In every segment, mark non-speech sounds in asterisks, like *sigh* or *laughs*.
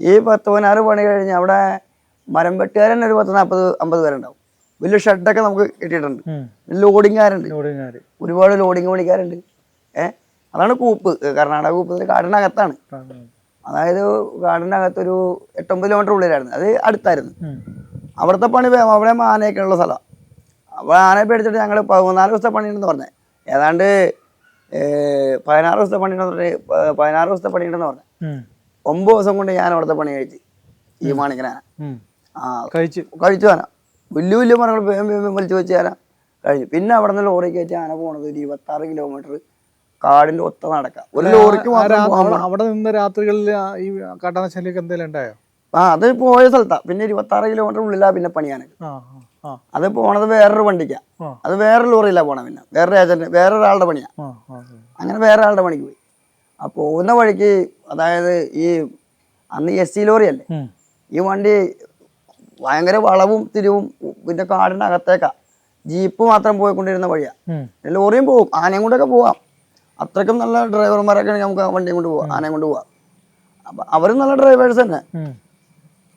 ഈ പത്ത് പതിനാറ് പണി കഴിഞ്ഞ് അവിടെ മരം വെട്ടുകാരൻ ഒരു പത്ത് നാൽപ്പത് അമ്പത് പേരുണ്ടാവും. വലിയ ഷെഡൊക്കെ നമുക്ക് കിട്ടിയിട്ടുണ്ട്. ലോഡിങ്ങാരുണ്ട് ലോഡിങ്ങാര് ഒരുപാട് ലോഡിങ് പണിക്കാരുണ്ട്. ഏ? അതാണ് കൂപ്പ്. കർണാടക കൂപ്പ് കാടിനകത്താണ്. അതായത് കാടിനകത്തൊരു എട്ടൊമ്പത് കിലോമീറ്റർ ഉള്ളിലായിരുന്നു. അത് അടുത്തായിരുന്നു. അവിടുത്തെ പണി അവിടെ ആനയൊക്കെ ഉള്ള സ്ഥലമാണ് അപ്പോൾ ആനയെ പേടിച്ചിട്ട് ഞങ്ങൾ പതിനാല് ദിവസത്തെ പണിയുണ്ടെന്ന് പറഞ്ഞത് ഏതാണ്ട് പതിനാറ് ദിവസത്തെ പണിയുണ്ടെന്ന് പറഞ്ഞു. പതിനാറ് ദിവസത്തെ പണിയുണ്ടെന്ന് പറഞ്ഞു. ഒമ്പത് ദിവസം കൊണ്ട് ഞാൻ അവിടുത്തെ പണി കഴിച്ച് ഈ മാണിക്കനാന. ആ കഴിച്ച്. കഴിച്ചു ആന. വലിയ വലിയ മരങ്ങൾ വേഗം വേഗം വലിച്ചു വെച്ച് ആന കഴിഞ്ഞു പിന്നെ അവിടെ നിന്ന് ലോറി കയറ്റി ആന പോണത് ഒരു ഇരുപത്താറ് കിലോമീറ്റർ കാടിന്റെ ഒത്ത നടക്കാം. ഒരു ലോറിക്ക് അവിടെ- നിന്ന് രാത്രികളിൽ ഈ കാട്ടാനശല്യൊക്കെ എന്തെങ്കിലും ഉണ്ടായോ? ആ അത് പോയ സ്ഥലത്താ. പിന്നെ ഇരുപത്താറ് കിലോമീറ്റർ ഉള്ളിലാ പിന്നെ പണിയാനൊക്കെ അത് പോണത് വേറൊരു വണ്ടിക്കാ. അത് വേറെ ലോറിയിലാ പോണ പിന്നെ. വേറൊരു ഏജന്റ് വേറൊരാളുടെ പണിയാ. അങ്ങനെ വേറെ ആളുടെ പണിക്ക് പോയി. ആ പോകുന്ന വഴിക്ക് അതായത് ഈ അന്ന് എസ് സി ലോറി അല്ലേ? ഈ വണ്ടി ഭയങ്കര വളവും തിരിവും പിന്നെ കാടിനകത്തേക്കാ. ജീപ്പ് മാത്രം പോയിക്കൊണ്ടിരുന്ന വഴിയാ. ലോറിയും പോവും. ആനയും കൊണ്ടൊക്കെ പോവാം. അത്രയ്ക്കും നല്ല ഡ്രൈവർമാരൊക്കെ നമുക്ക് ആ വണ്ടിയും കൊണ്ട് പോവാം. ആനയും കൊണ്ട് പോവാം. അപ്പൊ അവരും നല്ല ഡ്രൈവേഴ്സ് തന്നെ.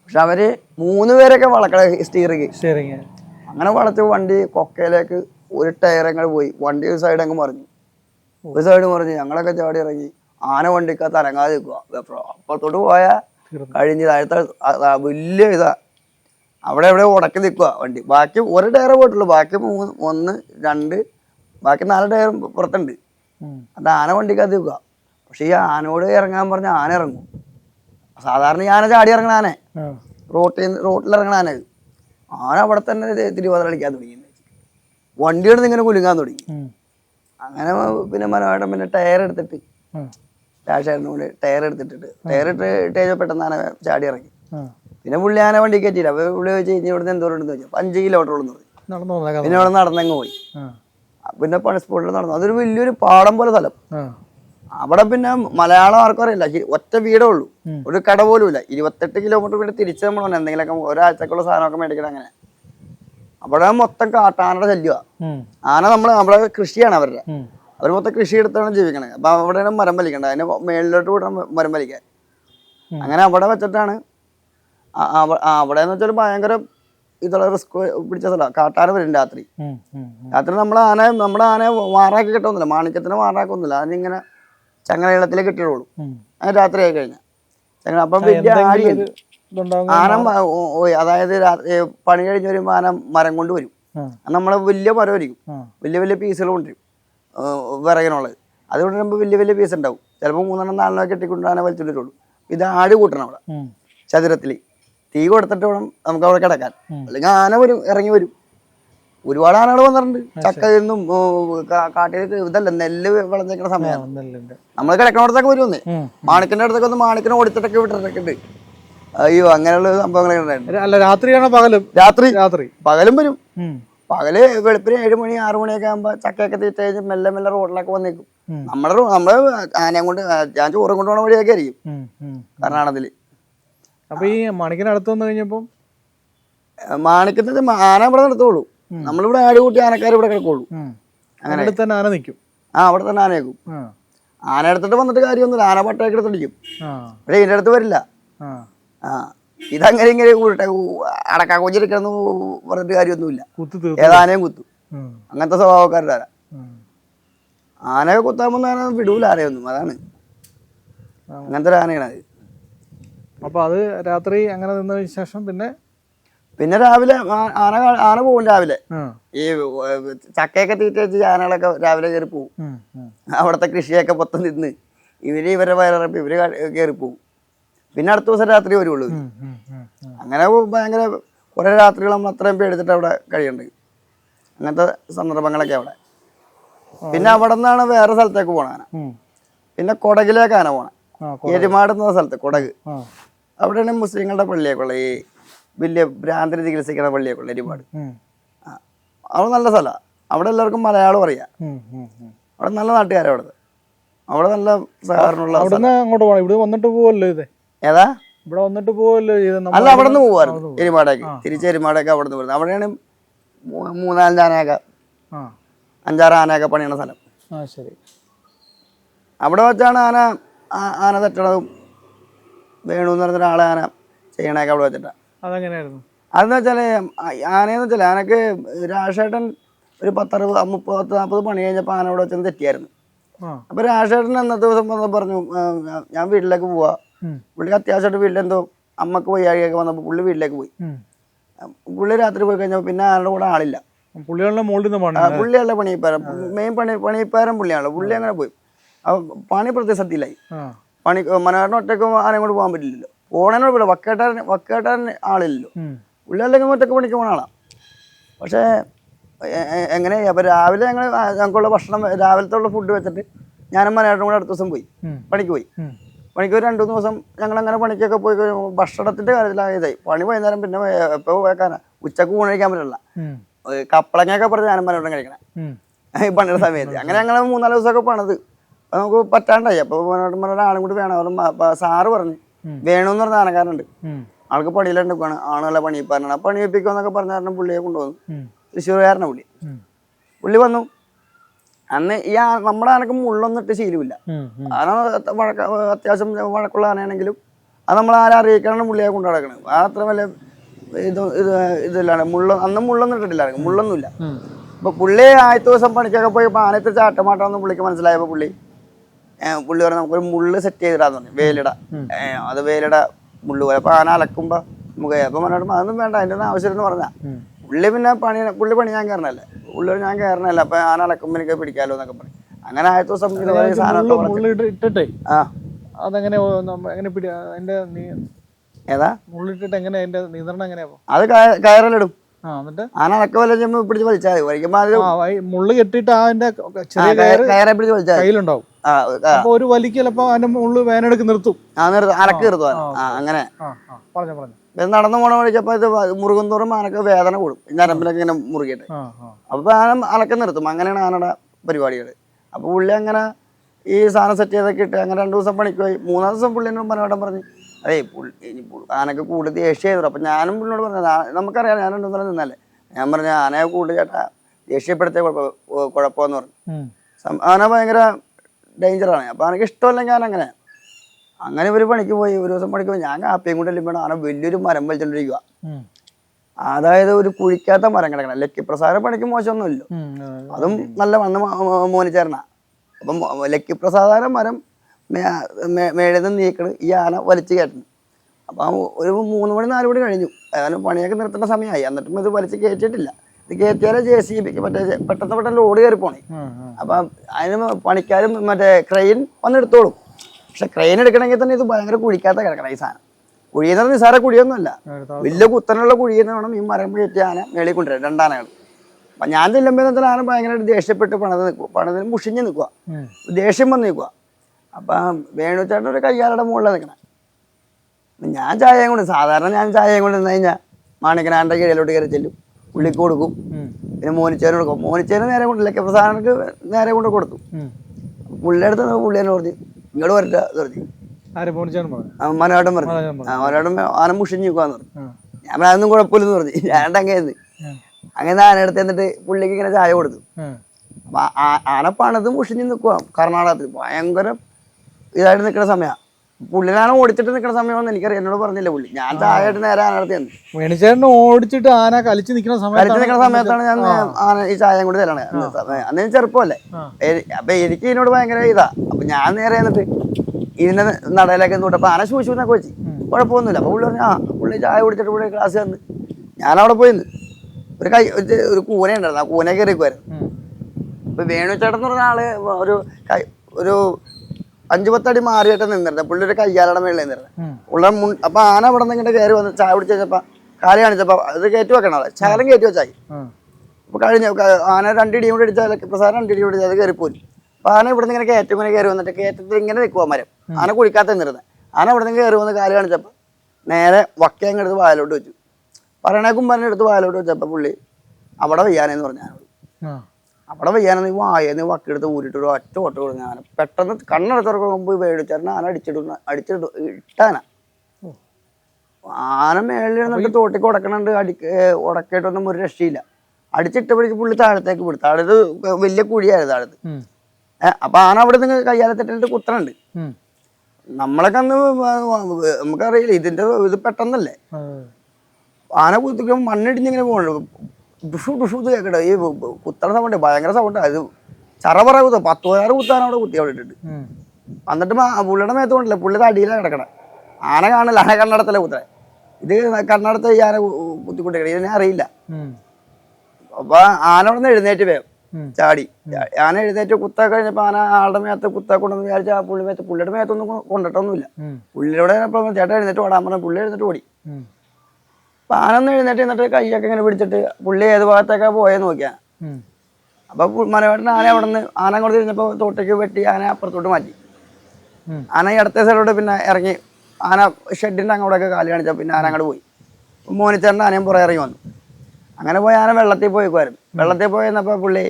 പക്ഷെ അവർ മൂന്ന് പേരൊക്കെ വളക്കട സ്റ്റിയറിങ് അങ്ങനെ വളച്ച വണ്ടി കൊക്കയിലേക്ക് ഒരു ടയർ അങ്ങോട്ട് പോയി. വണ്ടി ഒരു സൈഡ് അങ്ങ് മറിഞ്ഞു. ഒരു സൈഡ് മറിഞ്ഞു ഞങ്ങളൊക്കെ ചാടി ഇറങ്ങി. ആന വണ്ടിക്കകത്ത് തരങ്ങാതെ നിൽക്കുക അപ്പുറത്തോട്ട് പോയാൽ. കഴിഞ്ഞ് താഴത്തെ വലിയ ഇതാ. അവിടെ എവിടെ ഉടക്കി നിൽക്കുക വണ്ടി. ബാക്കി ഒരു ടയർ പോയിട്ടുള്ളൂ. ബാക്കി മൂന്ന് ഒന്ന് രണ്ട് ബാക്കി നാല് ടയർ പുറത്തുണ്ട്. അത് ആന വണ്ടിക്കകത്ത് നിൽക്കുക പക്ഷെ ഈ ആനോട് ഇറങ്ങാൻ പറഞ്ഞ ആന ഇറങ്ങും. സാധാരണ ഈ ആന ചാടി ഇറങ്ങണ ആനെ. റോട്ടിൽ റോട്ടിൽ ഇറങ്ങണ ആന ആന അവിടെ തന്നെ തിരുവാതിര കളിക്കാൻ തുടങ്ങി. വണ്ടിയുടെ ഇങ്ങനെ കുലുങ്ങാൻ തുടങ്ങി. അങ്ങനെ പിന്നെ മനോഹരം പിന്നെ ടയർ എടുത്തിട്ട്. രാജായിരുന്നു പുള്ളി ടയർ എടുത്തിട്ടിട്ട്. ടയർ ഇട്ട് ഇട്ട് കഴിഞ്ഞാൽ പെട്ടെന്ന് ആന ചാടി ഇറങ്ങി. പിന്നെ പുള്ളി ആന വണ്ടി കയറ്റിയില്ല. അപ്പൊ പുള്ളി ചോദിച്ചു ഇനി ഇവിടുന്ന് എന്തോരം ഉണ്ടെന്ന് ചോദിച്ചു. അഞ്ച് കിലോമീറ്റർ വന്നേക്കാം പിന്നെ അവിടെ നടന്നങ്ങ് പോയി. പിന്നെ പണി സ്പോട്ടിൽ നടന്നു. അതൊരു വലിയൊരു പാടം പോലെ സ്ഥലം. അവിടെ പിന്നെ മലയാളം ആർക്കും അറിയില്ല. ഒറ്റ വീടേ ഉള്ളൂ. ഒരു കട പോലും ഇല്ല. ഇരുപത്തെട്ട് കിലോമീറ്റർ പിന്നെ തിരിച്ച് നമ്മൾ വന്നു. എന്തെങ്കിലുമൊക്കെ ഒരാഴ്ചക്കുള്ള സാധനമൊക്കെ മേടിക്കണം അങ്ങനെ. അവിടെ മൊത്തം കാട്ടാനയുടെ ശല്യമാണ്. ആന നമ്മൾ നമ്മളെ കൃഷിയാണ് അവരുടെ. അവർ മൊത്തം കൃഷിയെടുത്താണ് ജീവിക്കണത് അപ്പൊ അവിടെയാണ് മരം വലിക്കേണ്ടത് അതിന് മേളിലോട്ട് വിടണം മരം വലിക്കാൻ. അങ്ങനെ അവിടെ വെച്ചിട്ടാണ്. അവിടെ എന്ന് വെച്ചാൽ ഭയങ്കര ഇതുള്ള റിസ്ക് പിടിച്ച സ്ഥലമാണ് കാട്ടാന വരും രാത്രി. രാത്രി നമ്മൾ ആന നമ്മുടെ ആന വാറാക്കി കിട്ടുന്നില്ല മാണിക്യത്തിന് വാറാക്കൊന്നുമില്ല. അതിനിങ്ങനെ ചങ്ങലയിളത്തിലേ കിട്ടുള്ളൂ ഉം. അത് രാത്രി ആയി കഴിഞ്ഞാൽ ചങ്ങല. അപ്പം വലിയ ആടിയുണ്ട് ആന അതായത് പണി കഴിഞ്ഞ് വരുമ്പോൾ ആന മരം കൊണ്ട് വരും. ആ. നമ്മളെ വലിയ മരം ആയിരിക്കും. വലിയ വലിയ പീസുകൾ കൊണ്ടുവരും. വിറകിനുള്ളത് അതുകൊണ്ട് നമ്മൾ വലിയ വലിയ പീസ് ഉണ്ടാവും. ചിലപ്പോൾ മൂന്നെണ്ണം നാലെണ്ണം കെട്ടിക്കൊണ്ടാണ് ആന വലിച്ചിട്ടുള്ളൂ ഇത് ആട് കൂട്ടണം അവിടെ. ചതുരത്തിൽ തീ കൊടുത്തിട്ട് വേണം നമുക്ക് അവിടെ കിടക്കാൻ. അല്ലെങ്കിൽ ആന വരും ഇറങ്ങി വരും. ഒരുപാട് ആനകൾ വന്നിട്ടുണ്ട്. ചക്ക നിന്നും കാട്ടിലേക്ക് ഇതല്ല നെല്ല് വിളഞ്ഞേക്കുന്ന സമയമാണ്. നമ്മൾ കിടക്കണോടത്തൊക്കെ വരുമെന്നേ. മാണിക്കിന്റെ അടുത്തൊക്കെ ഒന്ന് മാണിക്കിനെ ഓടിച്ചിട്ടൊക്കെ വിട്ടിട്ടൊക്കെ അയ്യോ അങ്ങനെയുള്ള സംഭവങ്ങളൊക്കെ ഉണ്ടായിരുന്നു അല്ല രാത്രിയാണോ പകലും? രാത്രി. രാത്രി. പകലും വരും. പകൽ വെളുപ്പിന് ഏഴ് മണി ആറു മണിയൊക്കെ ആകുമ്പോ ചക്കയൊക്കെ തീറ്റ കഴിഞ്ഞ് മെല്ലെ മെല്ലെ റോഡിലൊക്കെ വന്നേക്കും. നമ്മളെ നമ്മുടെ നമ്മൾ ആനയും കൊണ്ട് ഞാൻ ചോറും കൊണ്ടുപോണ വഴിയൊക്കെ ആയിരിക്കും. കർണാടകത്തിൽ അപ്പൊ ഈ മണിക്കിന് അടുത്ത് വന്നു കഴിഞ്ഞപ്പം? മാണിക്കത്തിന് ആന ഇവിടെ നടത്തുള്ളൂ നമ്മളിവിടെ ആട് കൂട്ടി ആനക്കാർ ഇവിടെ കിടക്കുള്ളൂ. അങ്ങനെ. തന്നെ ആന നിൽക്കും ആ അവിടെ തന്നെ ആനയേക്കും. ആ. ആന എടുത്തിട്ട് വന്നിട്ട് കാര്യമൊന്നുമില്ല. ആന പട്ടയൊക്കെ എടുത്തിടിക്കും ആ. ഇതിന്റെ അടുത്ത് വരില്ല. ആ. ഇതങ്ങനെ ഇങ്ങനെ കൂട്ടെ അടക്കാ കൊഞ്ചിരിക്കണം പറഞ്ഞിട്ട് കാര്യമൊന്നുമില്ല. ഏതാനയും കുത്തും. അങ്ങനത്തെ സ്വഭാവക്കാരുടെ ആന ഉം. ആനയൊക്കെ കുത്താൻ വന്ന ആന വിടൂല ആനയൊന്നും അതാണ്. അങ്ങനത്തെ ഒരു ആനയാണ് അത്. അപ്പൊ അത് രാത്രി അങ്ങനെ നിന്നതിന് ശേഷം പിന്നെ? പിന്നെ രാവിലെ ആന ആന പോകും രാവിലെ. ഈ ചക്കയൊക്കെ തീറ്റ വെച്ച് ആനകളൊക്കെ രാവിലെ കയറി പോകും. അവിടുത്തെ കൃഷിയൊക്കെ പൊത്തം നിന്ന് ഇവർ ഇവരെ വയറിറപ്പ് ഇവർ കയറി പോകും പിന്നെ അടുത്ത ദിവസം രാത്രി വരുള്ളൂ. അങ്ങനെ ഭയങ്കര കുറേ രാത്രികൾ നമ്മൾ അത്രയും പേടിച്ചിട്ട് അവിടെ കഴിയുന്നുണ്ട് അങ്ങനത്തെ സന്ദർഭങ്ങളൊക്കെ അവിടെ. പിന്നെ അവിടെ നിന്നാണ് വേറെ സ്ഥലത്തേക്ക് ആന പിന്നെ കൊടകിലേക്ക് ആന കൊ- എരുമാട് എന്ന സ്ഥലത്ത് കൊടക്. അവിടെയാണ് മുസ്ലിങ്ങളുടെ പള്ളിയൊക്കെ ഉള്ളത് ഈ വലിയ ഭ്രാന്തിന് ചികിത്സിക്കുന്ന പള്ളിയൊക്കെ ഉള്ളത് എരുമാട് അവിടെ നല്ല സ്ഥലമാണ് അവിടെ എല്ലാവർക്കും മലയാളം അറിയാം. അവിടെ നല്ല നാട്ടുകാരാണ് അവിടെ അവിടെ നല്ല സഹകരണമുള്ള അവിടെ അങ്ങോട്ട് പോകണം ഇവിടെ വന്നിട്ട് പോവല്ലോ ഇത്? ഏതാ? ഇവിടെ വന്നിട്ട് പോവല്ലോ അല്ല അവിടെ നിന്ന് പോവായിരുന്നു. എരുമാടേക്ക് തിരിച്ച് എരുമാടേക്ക്. അവിടെ നിന്ന് വരുന്നത് അവിടെയാണ് മൂന്നാലഞ്ച് ആനയൊക്കെ. അഞ്ചാറ് ആനയൊക്കെ പണിയണ സ്ഥലം. ശരി. അവിടെ വെച്ചാണ് ആന ആന തട്ടണതും വേണു എന്ന് പറഞ്ഞ ഒരാളെ ആന ചെയ്യണേക്കെ അവിടെ വെച്ചിട്ടാണ് അതെങ്ങനെയായിരുന്നു? അതെന്ന് വെച്ചാൽ ആനയെന്ന് വെച്ചാൽ ആനക്ക് രാജേട്ടൻ ഒരു പത്തറുപത് മുപ്പത് നാൽപ്പത് പണി കഴിഞ്ഞപ്പോൾ ആന അവിടെ വെച്ചാൽ തെറ്റിയായിരുന്നു. ആ. അപ്പോൾ രാജേട്ടൻ അന്നത്തെ ദിവസം വന്ന് പറഞ്ഞു ഞാൻ- വീട്ടിലേക്ക് പോവാ. പുള്ളിക്ക് അത്യാവശ്യമായിട്ട് വീട്ടിലെന്തോ അമ്മയ്ക്ക് വയ്യാഴിയൊക്കെ വന്നപ്പോൾ പുള്ളി വീട്ടിലേക്ക് പോയി. പുള്ളി രാത്രി പോയി കഴിഞ്ഞപ്പോൾ പിന്നെ ആരുടെ കൂടെ ആളില്ല. പുള്ളികളുടെ മുകളിൽ മെയിൻ പണി പണിയിപ്പാരൻ പുള്ളിയാണല്ലോ. പുള്ളി അങ്ങനെ പോയി. പണി പ്രതിസന്ധിയിലായി പണി മനോഹരൻ ഒറ്റയ്ക്ക് ആരെയും കൂടെ പോകാൻ പറ്റില്ലല്ലോ. പോണേനോട് പോലെ വക്കേട്ടാരൻ വക്കേട്ടാരൻ ആളില്ലല്ലോ. പുള്ളി അല്ലെങ്കിൽ ഒറ്റയ്ക്ക് പണിക്ക് പോണ ആളാണ് പക്ഷേ എങ്ങനെ അപ്പൊ രാവിലെ ഞങ്ങൾ ഞങ്ങൾക്കുള്ള ഭക്ഷണം രാവിലത്തെ ഉള്ള ഫുഡ് വെച്ചിട്ട് ഞാനും മനോഹരനും കൂടെ അടുത്ത ദിവസം പോയി. പണിക്ക് പോയി. പണിക്ക് ഒരു രണ്ടു മൂന്ന് ദിവസം ഞങ്ങൾ അങ്ങനെ പണിക്കൊക്കെ പോയി കഴിയുമ്പോൾ ഭക്ഷണത്തിന്റെ കാര്യത്തിലായതായി പണി വൈകുന്നേരം പിന്നെ എപ്പോ പോയേക്കാനാ ഉച്ചയ്ക്ക് ഊണ് കഴിക്കാൻ പറ്റില്ല. കപ്പളങ്ങയൊക്കെ പറഞ്ഞ് ഞാനും മനോഹരനും കഴിക്കണേ. ഈ പണിയുടെ സമയത്ത്. അങ്ങനെ ഞങ്ങൾ മൂന്നാൽ ദിവസമൊക്കെ പണിത്. അപ്പൊ നമുക്ക് പറ്റാണ്ടായി. അപ്പൊ ആളും കൂടി വേണം. അവരും സാറ് പറഞ്ഞു വേണമെന്ന് പറഞ്ഞ ആനക്കാരുണ്ട്. ആൾക്ക് പണിയിലുണ്ടാണ് ആണുള്ള പണിയിപ്പാരനാണ് പണി വെപ്പിക്കുമെന്നൊക്കെ പറഞ്ഞ കാരണം പുള്ളിയെ കൊണ്ടുവന്നു. തൃശ്ശൂർ തൃശ്ശൂർകാരനാണ് പുള്ളി. പുള്ളി വന്നു. അന്ന് ഈ നമ്മുടെ ആനക്ക് മുള്ളൊന്നും ഇട്ട് ശീലമില്ല. ആന വഴക്ക അത്യാവശ്യം വഴക്കുള്ള ആനയാണെങ്കിലും അത് നമ്മൾ ആരെ അറിയിക്കാനാണ് പുള്ളിയെ കൊണ്ടു നടക്കണത്. ആ അത്ര വലിയ ഇത് ഇത് ഇതില്ലാണ് മുള്ള അന്ന് മുള്ളൊന്നും ഇട്ടിട്ടില്ല മുള്ളൊന്നുമില്ല. അപ്പൊ പുള്ളി ആദ്യത്തെ ദിവസം പണിക്കൊക്കെ പോയി ആനത്തെ ചാട്ടമാട്ടാന്ന് പുള്ളിക്ക് മനസ്സിലായപ്പോ പുള്ളി പുള്ളി പറഞ്ഞു നമുക്കൊരു മുള്ള് സെറ്റ് ചെയ്തിടാന്ന് പറഞ്ഞു വേലിട. അത് വേലിട മുള്ളു പോലെ. അപ്പൊ ആന അലക്കുമ്പോ നമുക്ക് അപ്പൊ പറഞ്ഞിട്ട് അതൊന്നും വേണ്ട അതിന്റെ ഒന്നും ആവശ്യം എന്ന് പറഞ്ഞാ. പുള്ളി പിന്നെ പണി പുള്ളി പണി ഞാൻ കയറണല്ലേ പുള്ളി ഞാൻ കയറണല്ല അപ്പൊ ആന അലക്കുമ്പോ എനിക്ക് പിടിക്കാലോ എന്നൊക്കെ പറഞ്ഞു അങ്ങനെ ആദ്യത്തെ ദിവസം ഇട്ടിട്ടേ? ആ. അതെങ്ങനെ എങ്ങനെ പിടി അതിന്റെ ഏതാ? മുള്ളിട്ടിട്ട് എങ്ങനെ അതിന്റെ നിയന്ത്രണം എങ്ങനെയാ? അത് കയ- കയറലിടും. ആന അലക്ക വല്ല പിടിച്ച് വലിച്ചാൽ ഈ മുള്ള് കെട്ടിട്ട് അതിന്റെ ചെറിയ കയറെ പിടിച്ച് വലിച്ചാൽ. കയ്യിലുണ്ടാവും. ഒരു വലിക്കലപ്പോ അതിന്റെ മുള്ള് വേനെടുക്ക് നിർത്തും. ആ നിർത്തും. അങ്ങനെ പറഞ്ഞു പറഞ്ഞു. നടന്നു പോണ വഴിക്കപ്പോൾ ഇത് മുറുകും തോറും ആനക്ക് വേദന കൂടും. ഞരമ്പിലൊക്കെ ഇങ്ങനെ മുറുകിയിട്ട്. ആ അപ്പോൾ ആന അലക്കം നിർത്തും. അങ്ങനെയാണ് ആനയുടെ പരിപാടികൾ അപ്പോൾ പുള്ളി അങ്ങനെ ഈ സാധനം സെറ്റ് ചെയ്തൊക്കെ ഇട്ട് അങ്ങനെ രണ്ട് ദിവസം പണിക്ക് പോയി. മൂന്നാം ദിവസം പുള്ളി എന്നോട് മനോട്ടം പറഞ്ഞു അതേ പുള്ളി ആനക്ക് കൂടുതൽ ദേഷ്യം ചെയ്തു അപ്പം ഞാനും പുള്ളിനോട് പറഞ്ഞത് "ആ- നമുക്കറിയാം ഞാൻ രണ്ടു ദിവസം നിന്നല്ലേ. ഞാൻ പറഞ്ഞു ആനയെ കൂടുതൽ ചേട്ടാ ദേഷ്യപ്പെടുത്തിയ കുഴപ്പം കുഴപ്പമെന്ന് പറഞ്ഞു. ആന ഭയങ്കര ഡേഞ്ചറാണ് അപ്പോൾ ആനക്ക് ഇഷ്ടമല്ലെങ്കിൽ ഞാൻ അങ്ങനെ അങ്ങനെ ഒരു പണിക്ക് പോയി ഒരു ദിവസം പണിക്ക് പോയി. ഞാൻ കാപ്പിയും കൊണ്ട് ചെല്ലുമ്പോൾ ആന വലിയൊരു മരം വലിച്ചോണ്ടിരിക്കുക. അതായത് ഒരു കുഴിക്കാത്ത മരം കിടക്കണം. ലക്കി പ്രസാദ പണിക്ക് മോശമൊന്നുമില്ല. അതും നല്ല വന്ന് മോനിച്ചേരണ അപ്പം ലക്കി പ്രസാദാന മരം മേളിൽ നിന്ന് നീക്കണ്. ഈ ആന വലിച്ചു കയറ്റണം. അപ്പം ഒരു മൂന്ന് മണി നാല് മണി കഴിഞ്ഞു. ഏതായാലും പണിയൊക്കെ നിർത്തേണ്ട സമയമായി. എന്നിട്ടും ഇത് വലിച്ചു കയറ്റിയിട്ടില്ല. ഇത് കയറ്റിയാലേ ജെ സി ബിക്ക് മറ്റേ പെട്ടെന്ന് പെട്ടെന്ന് ലോഡ് കയറി പോണേ. അപ്പം അതിന് പണിക്കാരും മറ്റേ ക്രെയിൻ വന്ന് എടുത്തോളും പക്ഷെ ക്രെയിൻ എടുക്കണമെങ്കിൽ തന്നെ ഇത് ഭയങ്കര കുഴിക്കാത്ത കിടക്കണം ഈ സാധനം. കുഴിയെന്ന് പറഞ്ഞാൽ നിസ്സാര കുഴിയൊന്നുമല്ല. എടുത്താ- വലിയ കുത്തനുള്ള കുഴിയെന്ന് വേണം ഈ മരം കയറ്റി ആന മേളിൽ കൊണ്ടുവരാം രണ്ടാനകൾ അപ്പം ഞാൻ ചെല്ലുമ്പോൾ ആന ഭയങ്കരമായിട്ട് ദേഷ്യപ്പെട്ട് പണിത് നിൽക്കുക പണിതിന് മുഷിഞ്ഞ് നിൽക്കുക. ദേഷ്യം വന്ന് നിൽക്കുക അപ്പം വേണുച്ചേട്ടൻ ഒരു കയ്യാലയുടെ മുകളിലാണ് നിൽക്കണം ഞാൻ ചായയും കൊണ്ട് സാധാരണ ഞാൻ ചായയും കൊണ്ട് നിന്ന് കഴിഞ്ഞാൽ മാണിക്കനാന്റെ കീഴിലോട്ട് കയറി ചെല്ലും. പുള്ളിക്ക് കൊടുക്കും. പിന്നെ മോനിച്ചേനും കൊടുക്കും. മോനിച്ചേനും നേരെ കൊണ്ടില്ല? പ്രസാദനക്ക് നേരെ കൊണ്ട് കൊടുത്തു. പുള്ളിയെടുത്ത് പുള്ളി പറഞ്ഞു ഇങ്ങോട്ട് വരില്ല എന്ന് പറഞ്ഞു. മനോടം പറഞ്ഞു. ആ, മനോടം ആന മുഷിഞ്ഞ് നിൽക്കുവാന്ന് പറഞ്ഞു. ഞാൻ പറഞ്ഞു, അതൊന്നും കുഴപ്പമില്ലെന്ന് പറഞ്ഞു. *laughs* ഞാൻ അങ്ങനെ നിന്ന്. ഉം. അങ്ങനെ ആന എടുത്ത് എന്നിട്ട് പുള്ളിക്ക് ഇങ്ങനെ ചായ കൊടുത്തു. അപ്പൊ ആന പണിത് മുഷിഞ്ഞ് നിൽക്കുക കർണാടകത്തിൽ ഭയങ്കര ഇതായിട്ട് നിൽക്കുന്ന സമയമാണ് പുള്ളിനാണ് ഓടിച്ചിട്ട് നിൽക്കുന്ന സമയമാണെന്ന് എനിക്കറിയാം. എന്നോട് പറഞ്ഞില്ല പുള്ളി? ഞാൻ ചായയായിട്ട് നേരെ ആന അടുത്ത് ചെന്നു. വേണിച്ചേട്ടനെ ഓടിച്ചിട്ട് ആന കളിച്ച് നിൽക്കുന്ന കളിച്ച് നിൽക്കുന്ന സമയത്താണ് ഞാൻ ആന ഈ ചായയും കൂടി തരണേ അന്ന് ഞാൻ ചെറുപ്പമല്ലേ. അപ്പൊ എനിക്ക് ഇതിനോട് ഭയങ്കര ഇതാ. അപ്പൊ ഞാൻ നേരെ എന്നിട്ട് ഇതിന്റെ നടയിലേക്ക് നോട്ടപ്പോ ആന ശൂശു എന്നൊക്കെ വെച്ച്. കുഴപ്പമൊന്നുമില്ല. അപ്പൊ പുള്ളി പറഞ്ഞു ആ പുള്ളി ചായ കുടിച്ചിട്ട് പുള്ളി ക്ലാസ് തന്ന് ഞാൻ അവിടെ പോയിന്ന് ഒരു കൈ ഒരു- ഒരു കൂന ഉണ്ടായിരുന്നു. ആ കൂന കയറിക്കുമായിരുന്നു അപ്പൊ വേണു ചേട്ടൻ എന്ന് പറഞ്ഞ ആൾ ഒരു കൈ ഒരു അഞ്ചു പത്തടി മാറിയിട്ട് നിന്നിരുന്നത് പുള്ളി ഒരു കയ്യാലയുടെ മേളിൽ നിന്നിരുന്നത്. ഉള്ള മുൻ അപ്പൊ ആന അവിടെ നിന്ന് ഇങ്ങോട്ട് കയറി വന്ന് ചായ പിടിച്ച് കഴിഞ്ഞപ്പോ കാൽ കാണിച്ചപ്പോ അത് കയറ്റി വെക്കണം അവിടെ ശകലം കയറ്റി വെച്ചായി. അപ്പൊ കഴിഞ്ഞ ആന രണ്ടിടിയും കൂടി അടിച്ചാൽ പ്രസാദം രണ്ടിടിയും കൂടി അത് കയറി പോയി അപ്പൊ ആന ഇവിടെ നിന്ന് ഇങ്ങനെ കയറ്റം ഇങ്ങനെ കയറി വന്നിട്ട് കയറ്റത്തിൽ ഇങ്ങനെ നിൽക്കുക മരം ആന കുളിക്കാത്ത നിന്നിരുന്നത് ആന ഇവിടെ നിന്ന് കയറി വന്ന് കാൽ കാണിച്ചപ്പോ നേരെ വക്കയങ്ങ് എടുത്ത് വായലോട്ട് വെച്ചു. പറയണേ കുമ്പരനെ എടുത്ത് വായലോട്ട് വെച്ചപ്പോ പുള്ളി അവിടെ വയ്യാനെന്ന് പറഞ്ഞു ആനോട്. അവിടെ വയ്യാനെന്ന് വായന്ന് വക്കെടുത്ത് ഊരിട്ട് ഒരു ഒറ്റ ഓട്ടം കൊടുങ്ങ ആന പെട്ടെന്ന് കണ്ണെടുത്തുറക്കം മുമ്പ് വേടിച്ചാൽ ആന അടിച്ചിടുന്ന അടിച്ചിട്ട് ഇട്ടാന. ആന മേളിൽ ഇരുന്നിട്ട് തോട്ടി ഉടക്കണുണ്ട് അടി ഉടക്കിയിട്ടൊന്നും ഒരു രക്ഷയില്ല. അടിച്ചിട്ടപ്പോഴേക്ക് പുള്ളി താഴത്തേക്ക് വിടും താഴത്ത് വലിയ കുഴിയായിരുന്നു താഴത്ത്. അപ്പൊ ആന അവിടെ നിന്ന് കയ്യാലെ തെറ്റിട്ട് കുത്തണുണ്ട്. നമ്മളൊക്കെ അന്ന് നമുക്കറിയില്ല ഇതിന്റെ ഇത് പെട്ടെന്നല്ലേ. ആന കുത്തിക്കുമ്പോൾ മണ്ണിടിഞ്ഞിങ്ങനെ പോകണു ഡുഷു ഡുഷു ഇത് കേൾക്കട്ടെ ഈ കുത്തണ സൗണ്ട് ഭയങ്കര സൗണ്ട്. അത് ചറപറ കുത്ത. പത്ത് പതിനാറ് കുത്താൻ അവിടെ കുത്തി അവിടെ ഇട്ടിട്ട്. എന്നിട്ട് പുള്ളിയുടെ മേത്ത് കൊണ്ടില്ല? പുള്ളിയുടെ അടിയിലാണ് കിടക്കണേ. ആന കാണില്ല ആന കണ്ണടത്തല്ലേ കുത്തണേ. ഇത് കണ്ണടത്ത് ഈ ആന കുത്തിക്കൊണ്ടിരിക്കണേ. ഇതിനെ അറിയില്ല. അപ്പൊ ആന അവിടെ നിന്ന് എഴുന്നേറ്റ് വേഗം. ചാടി. ആന എഴുന്നേറ്റ് കുത്താ കഴിഞ്ഞപ്പോ ആന ആളുടെ മേത്ത് കുത്താ കൊണ്ടെന്ന് വിചാരിച്ച ആ പുള്ളി മേത്ത് പുള്ളിയുടെ മേത്തൊന്നും കൊണ്ടിട്ടൊന്നുമില്ല. പുള്ളിയുടെ ചേട്ടൻ എഴുന്നേറ്റ് ഓടാൻ പറഞ്ഞു. പുള്ളി എഴുന്നേറ്റ് ഓടി. ഒന്ന് എഴുന്നേറ്റ് എന്നിട്ട് കൈയൊക്കെ ഇങ്ങനെ പിടിച്ചിട്ട് പുള്ളി ഏത് ഭാഗത്തേക്കാ പോയെന്ന് നോക്കിയാ. അപ്പൊ മനോഹരൻ ആന അവിടെ നിന്ന് ആന അങ്ങോട്ട് തിരിഞ്ഞപ്പോ തോട്ടേക്ക് വെട്ടി ആന അപ്പുറത്തോട്ട് മാറ്റി. ആന ഇടത്തെ സൈഡോട്ട് പിന്നെ ഇറങ്ങി. ആന ഷെഡിന്റെ അങ്ങോട്ടൊക്കെ കാലി കാണിച്ച പിന്നെ ആന അങ്ങോട്ട് പോയി. മോനിച്ചേറിന്റെ ആനയും പുറ ഇറങ്ങി വന്നു. അങ്ങനെ പോയി ആന വെള്ളത്തിൽ പോയിക്കുമായിരുന്നു വെള്ളത്തിൽ പോയെന്നപ്പോ പുള്ളി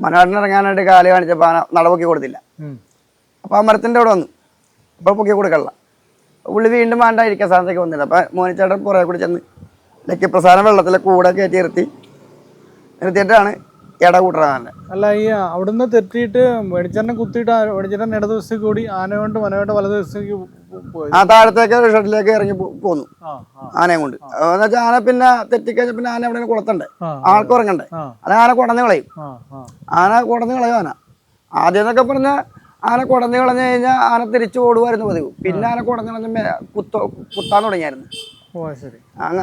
മനോഹരൻ ഇറങ്ങാനായിട്ട് കാലി കാണിച്ചപ്പോ ആന നടപൊക്കി കൊടുത്തില്ല. അപ്പൊ ആ മരത്തിന്റെ അവിടെ വന്നു. അപ്പൊ പൊക്കി കൊടുക്കല്ല പുള്ളി വീണ്ടും വേണ്ടായിരിക്കാൻ സ്ഥാനത്തേക്ക് വന്നില്ല. അപ്പൊ മോനിച്ചേട്ടൻ പുറകെ കൂടി ചെന്ന് ലക്കിപ്രസാദം വെള്ളത്തിലെ കൂടെ കയറ്റി നിർത്തി. നിർത്തിയിട്ടാണ് ഇട അല്ല ഈ അവിടുന്ന് തെറ്റിയിട്ട് വെടിച്ചെണ്ണ കുത്തിയിട്ട് വെടിച്ചെണ്ണ ഇടത് ദിവസം കൂടി ആന കൊണ്ട് മനോയുടെ വലത് ദിവസം ആ താഴത്തേക്ക് ഷട്ടിലേക്ക് ഇറങ്ങി പോന്നു. ആനയും കൊണ്ട്. എന്ന് വെച്ചാൽ ആന പിന്നെ തെറ്റിക്കഴിഞ്ഞ പിന്നെ ആന എവിടെ കുളത്തണ്ടേ? ആൾക്ക് ഉറങ്ങണ്ടേ? അല്ല ആന കുടന്ന് കളയും. ആന കുടന്ന് കളയും ആന. ആദ്യം എന്നൊക്കെ പറഞ്ഞാൽ ആന കുടന്ന് കളഞ്ഞു കഴിഞ്ഞാൽ ആന തിരിച്ചു ഓടുമായിരുന്നു പതിവ്. പിന്നെ ആന കുടന്ന് കളഞ്ഞ കുത്ത കുത്താൻ തുടങ്ങിയായിരുന്നു.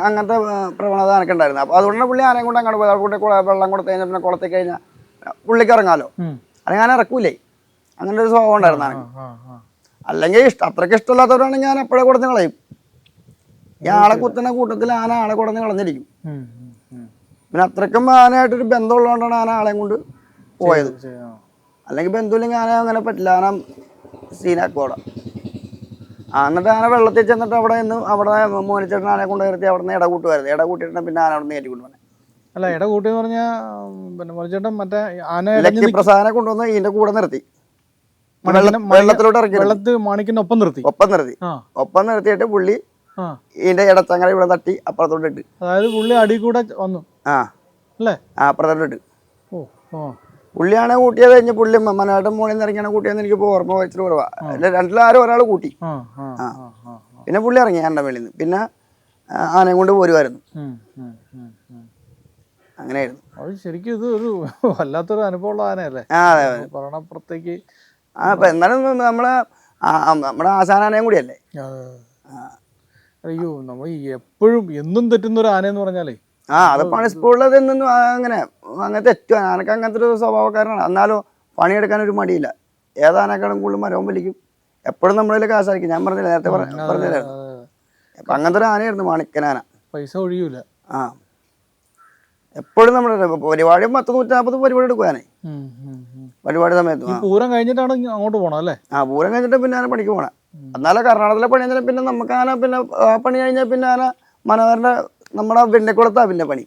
അങ്ങനത്തെ പ്രവണത എനിക്ക് ഉണ്ടായിരുന്നു. അപ്പോൾ അതുകൊണ്ട് പുള്ളി ആരെയും കൊണ്ട് അങ്ങോട്ട് പോയി. കുള- വെള്ളം കൊടുത്തു കഴിഞ്ഞാൽ പിന്നെ കുളത്തിൽ കഴിഞ്ഞാൽ പുള്ളിക്ക് ഇറങ്ങാമല്ലോ അല്ലെങ്കിൽ ഞാൻ ഇറക്കൂലേ. അങ്ങനെ ഒരു സ്വഭാവം ഉണ്ടായിരുന്നു അല്ലെങ്കിൽ ഇഷ്ടം അത്രയ്ക്ക് ഇഷ്ടമില്ലാത്തവരാണെങ്കിൽ ഞാൻ എപ്പോഴേ കൊടുത്ത് കളയും. ഈ ആളെ കുത്തുന്ന കൂട്ടത്തിൽ ആന ആളെ കൊടുന്ന് കളഞ്ഞിരിക്കും. പിന്നെ അത്രയ്ക്കും ആനയായിട്ടൊരു ബന്ധമുള്ളതുകൊണ്ടാണ് ആന ആളെയും കൊണ്ട് പോയത്. അല്ലെങ്കിൽ ബന്ധുവില്ലെങ്കിൽ ആന അങ്ങനെ പറ്റില്ല. ആന സീനാക്കോടാ എന്നിട്ട് ആന വെള്ളത്തിൽ ചെന്നിട്ട് അവിടെ നിന്ന് അവിടെ മോനിച്ചേട്ടൻ ആനെ കൊണ്ട് നിർത്തി അവിടെ നിന്ന് ഇട കൂട്ടുമായിരുന്നു. ഇട കൂട്ടിയിട്ട് പിന്നെ ആന അവിടെ നിന്ന് കയറ്റി കൊണ്ടുവന്നെ അല്ല ഇട കൂട്ടി എന്ന് പറഞ്ഞാൽ പിന്നെ മോനിച്ചേട്ടൻ മറ്റേ ആന ലക്കി പ്രസാദനെ കൊണ്ടുവന്ന് ഇതിന്റെ കൂടെ നിർത്തി. വെള്ള- വെള്ളത്തിലോട്ട് ഇറക്കി. വെള്ളത്ത് മാണിക്കിന്റെ ഒപ്പം നിർത്തി. ഒപ്പം നിർത്തി. ഒപ്പം നിർത്തിയിട്ട് പുള്ളി ഇതിന്റെ ഇടത്തങ്ങനെ ഇവിടെ തട്ടി അപ്പുറത്തോട്ട് ഇട്ട്. അതായത് പുള്ളി അടി കൂടെ വന്നു. ആ. അല്ലേ? ആ അപ്പുറത്തോട്ട് ഇട്ട്. ഓ ഓ പുള്ളിയാണ് കൂട്ടിയത് കഴിഞ്ഞ് പുള്ളി മനോട്ടം മോളിൽ നിന്ന് ഇറങ്ങിയാണ് കൂട്ടിയെന്ന് എനിക്ക് ഓർമ്മ വെച്ചിട്ട് കുറവാ. അല്ല രണ്ടിലാരും ഒരാൾ കൂട്ടി. പിന്നെ പുള്ളി ഇറങ്ങി എന്റെ മേളിൽ നിന്ന്. പിന്നെ ആനയും കൊണ്ട് പോരുമായിരുന്നു. അങ്ങനെയായിരുന്നു. അത് ശരിക്കും ഇത് ഒരു വല്ലാത്തൊരു അനുഭവമുള്ള ആനയല്ലേ? പറയണപ്പുറത്തേക്ക് ആ അപ്പം എന്നാലും നമ്മളെ നമ്മുടെ ആ, നമ്മുടെ ആശാനാനയും കൂടിയല്ലേ. അയ്യോ നമ്മൾ എപ്പോഴും എന്നും തെറ്റുന്ന ഒരു ആനയെന്ന് പറഞ്ഞാലേ ആ അത് പണി നിന്നും അങ്ങനെ അങ്ങനെ തെറ്റും ആനക്ക് അങ്ങനത്തെ ഒരു സ്വഭാവക്കാരനാണ്. എന്നാലും പണിയെടുക്കാൻ ഒരു മടിയില്ല. ഏതാനേക്കാളും കൂടുതൽ മരവും വലിക്കും. എപ്പോഴും നമ്മളിൽ കാശായിരിക്കും. ഞാൻ പറഞ്ഞില്ല നേരത്തെ പറഞ്ഞ- പറഞ്ഞില്ലായിരുന്നു. അപ്പൊ അങ്ങനത്തെ ഒരു ആനയായിരുന്നു മാണിക്കനാന. പൈസ ഒഴിയൂല. ആ. എപ്പോഴും നമ്മുടെ പരിപാടി പത്ത് നൂറ്റി നാൽപ്പത് പരിപാടി എടുക്കുവാനേ. പരിപാടി സമയത്ത്. പൂരം കഴിഞ്ഞിട്ടാണ് അങ്ങോട്ട് പോണം അല്ലേ? ആ പൂരം കഴിഞ്ഞിട്ട് പിന്നെ ആന പണിക്ക് പോണേ. എന്നാലും കർണാടകത്തിലെ പണി പിന്നെ നമുക്ക് ആന പിന്നെ ആ പണി കഴിഞ്ഞാൽ പിന്നെ ആന മനോഹരന്റെ നമ്മുടെ വെണ്ണിക്കുളത്താ പിന്നെ പണി.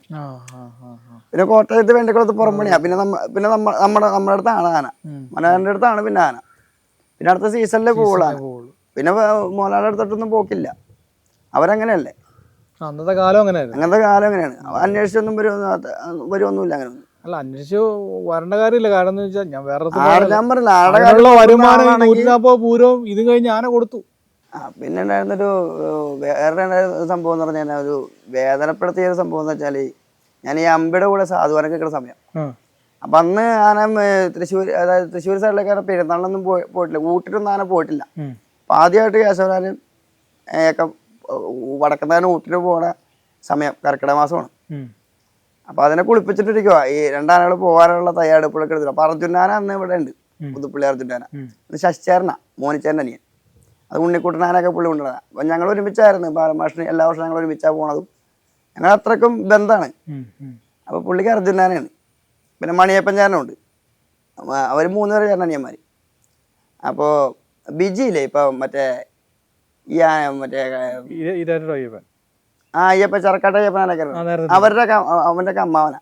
പിന്നെ കോട്ടയത്ത് വെണ്ണക്കുളത്ത് പുറം പണിയാ. പിന്നെ പിന്നെ നമ്മ നമ്മുടെ നമ്മുടെ അടുത്താണ് ആന. മലയാളിന്റെ അടുത്താണ് പിന്നെ ആന. പിന്നെ അടുത്ത സീസണിലെ കൂളാണ്. പിന്നെ മോലാടെ അടുത്തോട്ടൊന്നും പോക്കില്ല. അവരങ്ങനെയല്ലേ? അന്നത്തെ കാലം അങ്ങനെയായിരുന്നു. അങ്ങനത്തെ കാലം അങ്ങനെയാണ്. അന്വേഷിച്ചൊന്നും വരുമൊന്നും വരുമൊന്നുമില്ല അങ്ങനെ അല്ല അന്വേഷിച്ച് വരേണ്ട കാര്യമില്ല. കാരണം എന്ന് വെച്ചാൽ ഞാൻ വേറെ ഞാൻ പറഞ്ഞില്ല. വരുമാനം നൂറ്റി നാൽപ്പത് പൂരവും ഇതും കഴിഞ്ഞ് ആന കൊടുത്തു. ആ, പിന്നെ ഉണ്ടായിരുന്നൊരു വേറെ ഉണ്ടായിരുന്ന സംഭവം എന്ന് പറഞ്ഞാൽ ഒരു വേദനപ്പെടുത്തിയ ഒരു സംഭവം എന്ന് വെച്ചാൽ ഞാൻ ഈ അമ്പയുടെ കൂടെ സാധുവാനം കേൾക്കുന്ന സമയം. അപ്പൊ അന്ന് ആന തൃശ്ശൂർ അതായത് തൃശ്ശൂർ സൈഡിലേക്ക് പെരുന്നാളിനൊന്നും പോയി പോയിട്ടില്ല. ഊട്ടിട്ടൊന്നും ആന പോയിട്ടില്ല. അപ്പൊ ആദ്യമായിട്ട് കേശവരാനും ഒക്കെ വടക്കുന്നതിന് ഊട്ടിൽ പോണ സമയം കർക്കിടക മാസമാണ്. അപ്പൊ അതിനെ കുളിപ്പിച്ചിട്ടിരിക്കുക ഈ രണ്ടാനകൾ പോകാനുള്ള തയ്യാറെടുപ്പുകളൊക്കെ എടുത്തില്ല അപ്പൊ അർജുനാന അന്ന് ഇവിടെ ഉണ്ട്. പുതുപ്പള്ളി അർജുനാന ശശിചേരന മോനിച്ചേരൻ അനിയൻ. അത് ഉണ്ണിക്കുട്ടനാനൊക്കെ പുള്ളി കൊണ്ടുവരാൻ അപ്പം ഞങ്ങൾ ഒരുമിച്ചായിരുന്നു ബാലമാഷിന് എല്ലാ വർഷവും ഞങ്ങൾ ഒരുമിച്ചാണ് പോണതും. ഞങ്ങൾ അത്രക്കും ബന്ധമാണ്. ഉം. അപ്പോൾ പുള്ളിക്ക് അർജുനാനാണ് പിന്നെ മണിയപ്പൻ ചേരനുണ്ട് അവർ മൂന്ന് പേര് ചേരനനിയന്മാർ അപ്പോൾ ബിജിയില്ലേ ഇപ്പൊ മറ്റേ ഈ മറ്റേ അയ്യപ്പൻ? ആ അയ്യപ്പ ചെറുക്കാട്ട അയ്യപ്പനാനൊക്കെ ആ അവരുടെ അവന്റെ അവന്റെ ഒക്കെ അമ്മാവനാ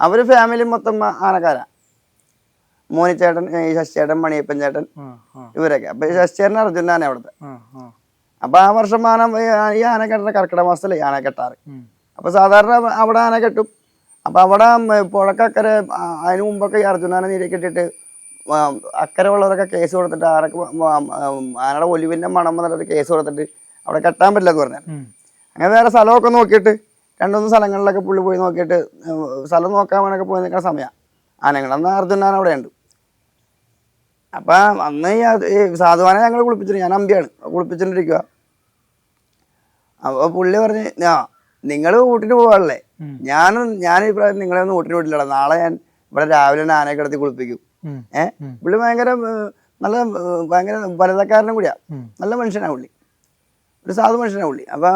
അവർ ഫാമിലി മൊത്തം ആനക്കാരാ. മോനിച്ചേട്ടൻ ഈ ശശിചേട്ടൻ മണിയപ്പൻ ചേട്ടൻ ഇവരൊക്കെ. അപ്പൊ ഈ ശശിചേട്ടൻ അർജുനാണ് അവിടുത്തെ. അപ്പൊ ആ വർഷം ആന ഈ ആന കെട്ടുന്ന കർക്കിടക മാസത്തിലെ ആന കെട്ടാറ്. അപ്പൊ സാധാരണ അവിടെ ആന കെട്ടും. അപ്പൊ അവിടെ പുഴക്കക്കരെ അതിനു മുമ്പൊക്കെ ഈ അർജുനാനെ നീരെ കെട്ടിട്ട് അക്കരെ ഉള്ളവരൊക്കെ കേസ് കൊടുത്തിട്ട് ആനക്ക് ആനയുടെ ഒലിവിന്റെ മണം വന്നിട്ട് കേസ് കൊടുത്തിട്ട് അവിടെ കെട്ടാൻ പറ്റില്ലെന്ന് പറഞ്ഞു പറഞ്ഞാൽ അങ്ങനെ വേറെ സ്ഥലമൊക്കെ നോക്കിയിട്ട് രണ്ടുമൂന്ന് സ്ഥലങ്ങളിലൊക്കെ പുള്ളി പോയി നോക്കിയിട്ട് സ്ഥലം നോക്കാൻ വേണമൊക്കെ പോയി നിൽക്കുന്ന സമയമാണ് ആനകൾ അന്ന് അർജുൻ ആന അവിടെ ഉണ്ട് അപ്പം അന്ന് സാധുവാനെ ഞങ്ങൾ കുളിപ്പിച്ചിട്ട് ഞാൻ അമ്പിയാണ്. കുളിപ്പിച്ചിട്ടിരിക്കുക അപ്പൊ പുള്ളി പറഞ്ഞ് ആ നിങ്ങൾ വീട്ടിന് പോവാണല്ലേ ഞാനും ഞാൻ ഈ നിങ്ങളെ ഒന്നും ഊട്ടിന് വിട്ടില്ല നാളെ ഞാൻ ഇവിടെ രാവിലെ തന്നെ ആനയെ കിടത്തി കുളിപ്പിക്കും. ഏഹ് പുള്ളി ഭയങ്കര നല്ല ഭയങ്കര ഭരതക്കാരനും കൂടിയാ. നല്ല മനുഷ്യനാ പുള്ളി. ഒരു സാധു മനുഷ്യനാ പുള്ളി. അപ്പൊ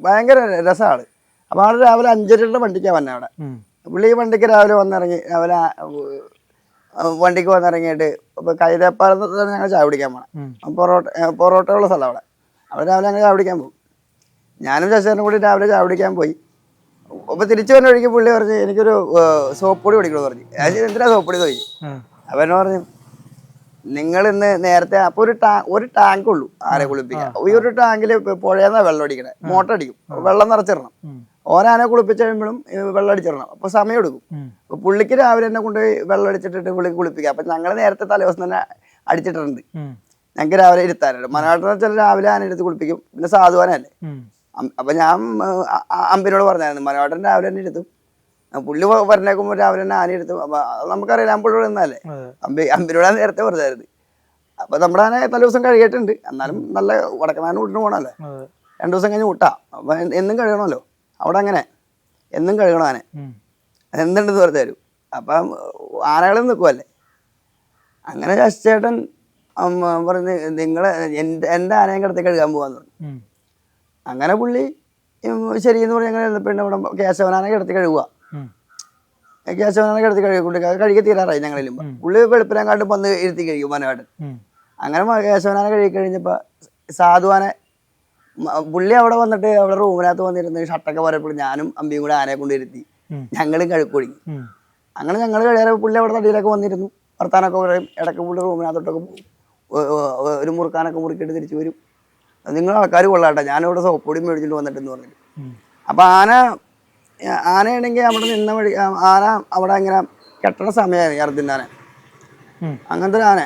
ഭയങ്കര രസമാണ് അപ്പൊ ആൾ രാവിലെ അഞ്ചരയുടെ വണ്ടിക്കാ വന്നെ അവിടെ. പുള്ളി ഈ വണ്ടിക്ക് രാവിലെ വന്നിറങ്ങി രാവിലെ വണ്ടിക്ക് വന്നിറങ്ങിയിട്ട് ഇപ്പൊ കൈതപ്പാലത്ത് ഞങ്ങൾ ചായ പിടിക്കാൻ പോകണം. പൊറോട്ട ഏഹ്, പൊറോട്ട ഉള്ള സ്ഥലം അവിടെ. അവിടെ രാവിലെ ഞങ്ങൾ ചായ പിടിക്കാൻ പോകും. ഞാനും ശശിധരനും കൂടി രാവിലെ ചായ പിടിക്കാൻ പോയി. അപ്പൊ തിരിച്ചു വന്ന വഴിക്ക് പുള്ളി പറഞ്ഞു എനിക്കൊരു സോപ്പ് പൊടി പിടിക്കണമെന്ന് പറഞ്ഞു. എന്തിനാ സോപ്പ് പൊടി? തോന്നി അപ്പൊ എന്നെ പറഞ്ഞു നിങ്ങൾ ഇന്ന് നേരത്തെ അപ്പൊ ഒരു ടാ ഒരു ടാങ്ക് ഉള്ളൂ ആരെ കുളിപ്പിക്കാൻ. ഈ ഒരു ടാങ്കിൽ പുഴയെന്നാ വെള്ളം അടിക്കണേ. മോട്ടർ അടിക്കും. വെള്ളം നിറച്ചിടണം. ഓരാനെ കുളിപ്പിച്ച് കഴിയുമ്പോഴും വെള്ളം അടിച്ചിടണം അപ്പൊ സമയം എടുക്കും ഉം. അപ്പൊ പുള്ളിക്ക് രാവിലെ എന്നെ കൊണ്ടുപോയി വെള്ളം അടിച്ചിട്ടിട്ട് പുള്ളിക്ക് കുളിപ്പിക്കാം. അപ്പൊ ഞങ്ങൾ നേരത്തെ തലേദിവസം തന്നെ അടിച്ചിട്ടുണ്ട്. ഞങ്ങൾക്ക് രാവിലെ ഇരുത്താനുണ്ട്. മനോഹരനെ വെച്ചാൽ രാവിലെ ആന എടുത്ത് കുളിപ്പിക്കും. പിന്നെ സാധുവാനല്ലേ? അപ്പൊ ഞാൻ അമ്പിനോട് പറഞ്ഞായിരുന്നു മനോഹരൻ രാവിലെ തന്നെ എടുത്തു പുള്ളി പറഞ്ഞേക്കുമ്പോൾ രാവിലെ തന്നെ ആന എടുത്തു നമുക്കറിയാം അമ്പഴോട് നിന്നല്ലേ അമ്പി അമ്പിനോടാ നേരത്തെ പറഞ്ഞായിരുന്നു. അപ്പൊ നമ്മുടെ ആന തലേ ദിവസം കഴിയിട്ടുണ്ട്. എന്നാലും നല്ല വടക്കനാന വിട്ടിന് പോകണല്ലേ. രണ്ടു ദിവസം കഴിഞ്ഞ് വിട്ടാ അപ്പൊ എന്നും കഴുകണമല്ലോ അവിടെ അങ്ങനെ എന്നും കഴുകണം ആന അതെന്തുണ്ടെന്ന് പറഞ്ഞു തരും. അപ്പം ആനകളും നിൽക്കുമല്ലേ അങ്ങനെ ശശിചേട്ടൻ പറഞ്ഞ് നിങ്ങൾ എന്റെ എന്റെ ആനയും കിടത്തി കഴുകാൻ പോകാന്ന് പറഞ്ഞു. അങ്ങനെ പുള്ളി ശരിയെന്ന് പറഞ്ഞ് അങ്ങനെ പിന്നെ ഇവിടെ കേശവനാനെ കിടത്തി കഴുകുക. കേശവനാനെ കിടത്തി കഴുകി കഴുകി തീരാറായി ഞങ്ങളിലും പുള്ളി വെളുപ്പിനെങ്ങാണ്ട് വന്ന് ഇരുത്തി കഴിക്കും മനോഹരൻ. അങ്ങനെ കേശവനാനെ കഴുകി കഴിഞ്ഞപ്പോൾ സാധുവാനെ പുള്ളി അവിടെ വന്നിട്ട് അവിടെ റൂമിനകത്ത് വന്നിരുന്ന് ഷട്ടൊക്കെ പറയപ്പോൾ ഞാനും അമ്പിയും കൂടെ ആനയെ കൊണ്ടിരുത്തി ഞങ്ങളും കഴുക്കൊടുങ്ങി അങ്ങനെ ഞങ്ങൾ കഴിയാറ് പുള്ളി അവിടെ തടിയിലൊക്കെ വന്നിരുന്നു. വർത്താനൊക്കെ പറയും. ഇടയ്ക്ക് പുള്ളി റൂമിനകത്തോട്ടൊക്കെ പോകും ഒരു മുറുക്കാനൊക്കെ മുറുക്കിയിട്ട് തിരിച്ചു വരും. നിങ്ങൾ ആൾക്കാർ കൊള്ളാട്ടെ. ഞാനിവിടെ സോപ്പൊടി മേടിച്ചിട്ട് വന്നിട്ടെന്ന് പറഞ്ഞിട്ട്. പറഞ്ഞു അപ്പോൾ ആന ആനയാണെങ്കിൽ അവിടെ നിന്ന വഴി ആന അവിടെ ഇങ്ങനെ കെട്ടണ സമയമായി ആന. അങ്ങനത്തെ ഒരു ആന.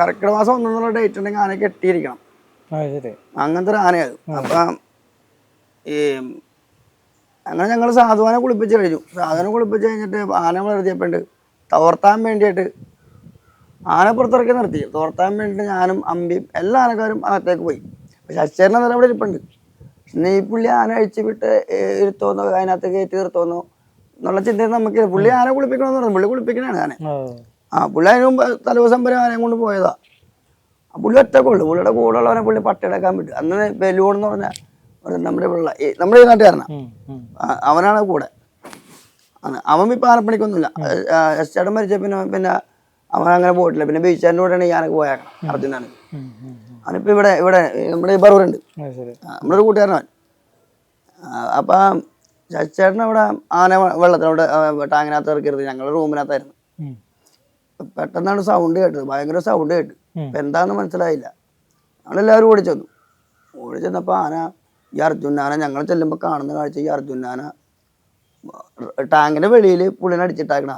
കർക്കിടക മാസം ഒന്നെന്നുള്ള ഡേറ്റ് ഉണ്ടെങ്കിൽ ആന കെട്ടിയിരിക്കണം. അങ്ങനത്തെ ഒരു ആനയത് അപ്പം ഈ അങ്ങനെ ഞങ്ങൾ സാധുവാനെ കുളിപ്പിച്ച് കഴിഞ്ഞു. സാധുവിനെ കുളിപ്പിച്ച് കഴിഞ്ഞിട്ട് ആന വളർത്തിയപ്പോണ്ട് തോർത്താൻ വേണ്ടിയിട്ട് ആന പുറത്തിറക്കി നിർത്തി. തോർത്താൻ വേണ്ടിയിട്ട് ഞാനും അമ്പിയും എല്ലാ ആനക്കാരും അകത്തേക്ക് പോയി. ശശിചേരനെ നില അവിടെ ഇരിപ്പുണ്ട്. പിന്നെ ഈ പുള്ളി ആന അഴിച്ചു വിട്ട് ഇരുത്തോന്നോ അതിനകത്ത് കയറ്റി നിർത്തോന്നോ എന്നുള്ള ചിന്തയിൽ നമുക്ക് പുള്ളി ആന കുളിപ്പിക്കണമെന്ന് പറഞ്ഞു. പുള്ളി കുളിപ്പിക്കണാണ് ആന. ആ. പുള്ളി അതിന് മുമ്പ് തലേദിവസം വരെ ആനയും കൊണ്ട് പോയതാ. പുള്ളി ഒറ്റക്കുള്ളു പുള്ളിയുടെ കൂടെ ഉള്ളവനെ പുള്ളി പട്ടിയെടുക്കാൻ പറ്റും. അന്ന് ബലൂൺ എന്ന് പറഞ്ഞ നമ്മുടെ പിള്ള നമ്മുടെ നാട്ടുകാരന. ആ, അവനാണ് കൂടെ. അവൻ ഇപ്പം ആറപ്പണിക്കൊന്നുമില്ല എസ് ചേട്ടൻ മരിച്ച പിന്നെ പിന്നെ അവൻ അങ്ങനെ പോയിട്ടില്ല. പിന്നെ ബീച്ചാന്റെ കൂടെയാണ് ഞാനൊക്കെ പോയേക്കണം അർജുനാണ്. അവനിപ്പോ ഇവിടെ ഇവിടെ നമ്മുടെ ആ, ആ, നമ്മുടെ ഒരു കൂട്ടുകാരനവൻ അപ്പം ശശിചേട്ടൻ അവിടെ ആന വെള്ളത്തിനോട് ടാങ്ങിനകത്ത് ഇറക്കരുത് ഞങ്ങളുടെ റൂമിനകത്തായിരുന്നു. പെട്ടെന്നാണ് സൗണ്ട് കേട്ടത്. ഭയങ്കര സൗണ്ട് കേട്ടു. അപ്പൊ എന്താണെന്ന് മനസ്സിലായില്ല. ഞങ്ങളെല്ലാവരും ഓടിച്ചെന്നു ഓടിച്ചെന്നപ്പോൾ ആന ഈ അർജുനാന ഞങ്ങൾ ചെല്ലുമ്പോൾ കാണുന്ന കാഴ്ച ഈ അർജുനാന ടാങ്കിന്റെ വെളിയിൽ പുള്ളിനെ അടിച്ചിട്ടാക്കണ.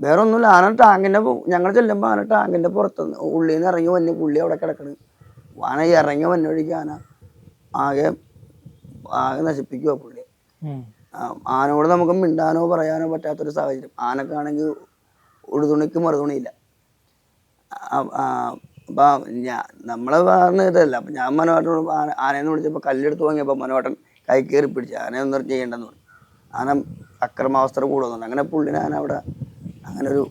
വേറെ ഒന്നുമില്ല ആന ടാങ്കിന്റെ ഞങ്ങൾ ചെല്ലുമ്പോൾ ആന ടാങ്കിന്റെ പുറത്തുനിന്ന് ഉള്ളിൽ നിന്ന് ഇറങ്ങി വന്ന്. പുള്ളി അവിടെ കിടക്കണ്. ആന ഇറങ്ങി വന്ന വഴിക്ക് ആന ആകെ ആകെ നശിപ്പിക്കുക പുള്ളി. ആനോട് ആനയോട് നമുക്ക് മിണ്ടാനോ പറയാനോ പറ്റാത്തൊരു സാഹചര്യം. ആനക്കാണെങ്കിൽ ഉടുതുണിക്ക് മറുതുണിയില്ല. അപ്പൊ ഞാൻ നമ്മളെ പറഞ്ഞ ഇതല്ല. അപ്പൊ ഞാൻ മനോഹരനോട് ആന- ആനയെന്ന് വിളിച്ചപ്പോൾ കല്ലെടുത്ത് വാങ്ങിയപ്പോൾ മനോഹരൻ കൈ കയറി പിടിച്ചു ആനയൊന്നും ചെയ്യേണ്ടെന്ന് പറഞ്ഞു. ആന അക്രമാവസ്ഥ കൂടുന്നുണ്ട് അങ്ങനെ പുള്ളിനെ ആന അവിടെ അങ്ങനെ ഒരു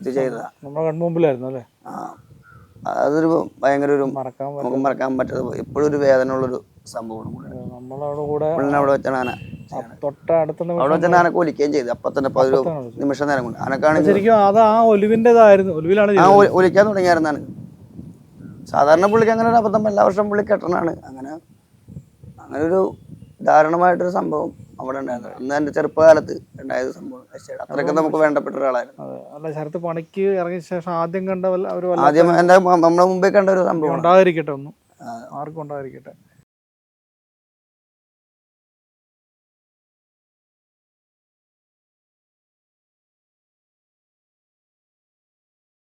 ഇത് ചെയ്തതാണ് നമ്മുടെ കൺമുമ്പിലായിരുന്നു അല്ലേ? ആ അതൊരു ഭയങ്കര ഒരു മറക്കാൻ നമുക്ക് മറക്കാൻ പറ്റാത്ത എപ്പോഴും ഒരു വേദന ഉള്ളൊരു സംഭവമാണ് നമ്മളവിടെ കൂടെ പുള്ളിനെ അവിടെ വെച്ചാണ് ആന അവിടെ വെച്ചാൽ ആനക്ക് ഒലിക്കുകയും ചെയ്തു. അപ്പൊ തന്നെ ഒരു നിമിഷം നേരം കൊണ്ട്. ആനക്കാണ് ശരിക്കും അത് ആ ഒലിവിന്റെതായിരുന്നു. ഒലിവിലാണ് ആ ഒലിക്കാൻ തുടങ്ങിയായിരുന്നു സാധാരണ പുള്ളിക്ക് അങ്ങനെ ഒരു അബദ്ധം എല്ലാ വർഷം പുള്ളി കെട്ടണാണ്. അങ്ങനെ അങ്ങനെ ഒരു ദാരുണമായിട്ടൊരു സംഭവം അവിടെ ഉണ്ടായിരുന്നു. അന്ന് എന്റെ ചെറുപ്പകാലത്ത് ഉണ്ടായത് സംഭവം. അത്രയ്ക്ക് നമുക്ക് വേണ്ടപ്പെട്ട ഒരാളായിരുന്നു. അല്ല ശരത്ത് പണിക്ക് ഇറങ്ങിയ ശേഷം ആദ്യം കണ്ട ആദ്യം എന്റെ നമ്മുടെ മുമ്പേ കണ്ട ഒരു സംഭവം ഉണ്ടാതിരിക്കട്ടെ ഒന്നും. ആർക്കും ഉണ്ടാതിരിക്കട്ടെ